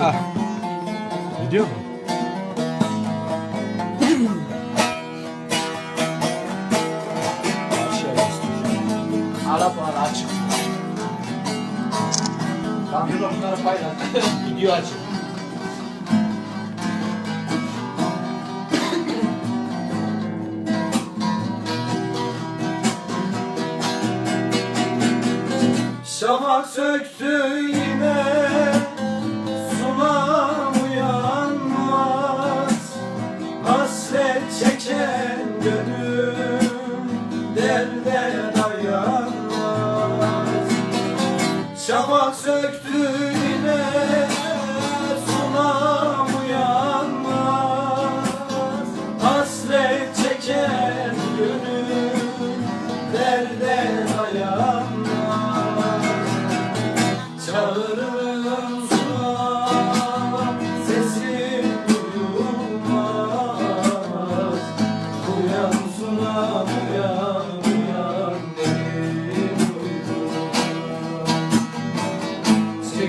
Ah. Gidiyor mu? Açık. Paylaş. Video açık. Şafak söktü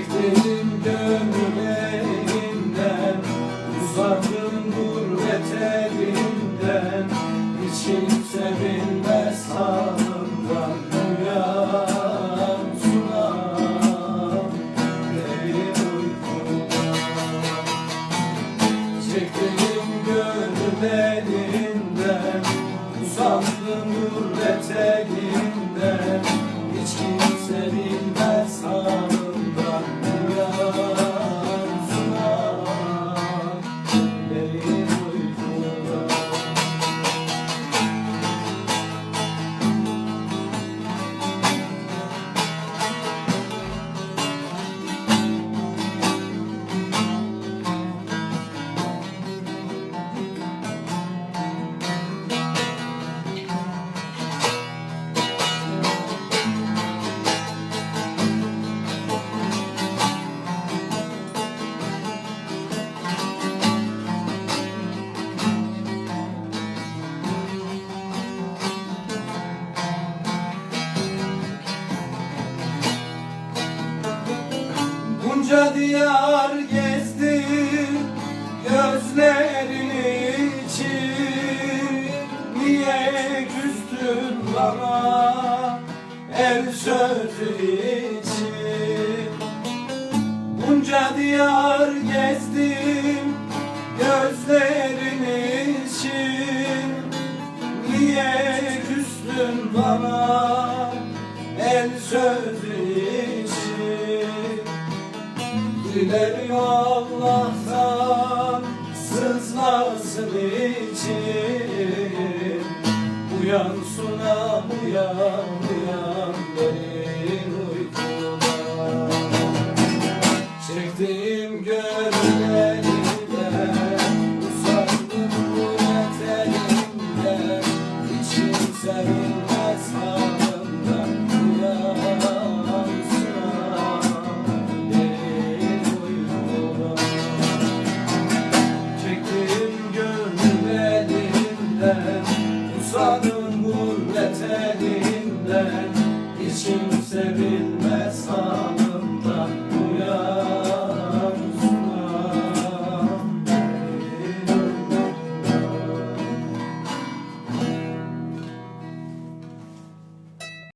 Çektiğim gönül elinden, uzadım gurbet elinden. Hiç kimse bilmez uyan suna, benim uykum. Çektiğim gönül elinden Uzandım gurbet Bunca diyar gezdim gözlerin için. Niye küstün bana el sözü için? Bunca diyar gezdim gözlerin için. Niye küstün bana el sözü için Dilerim Allah'tan sızmasın için Uyan suna uyan gurbet elinden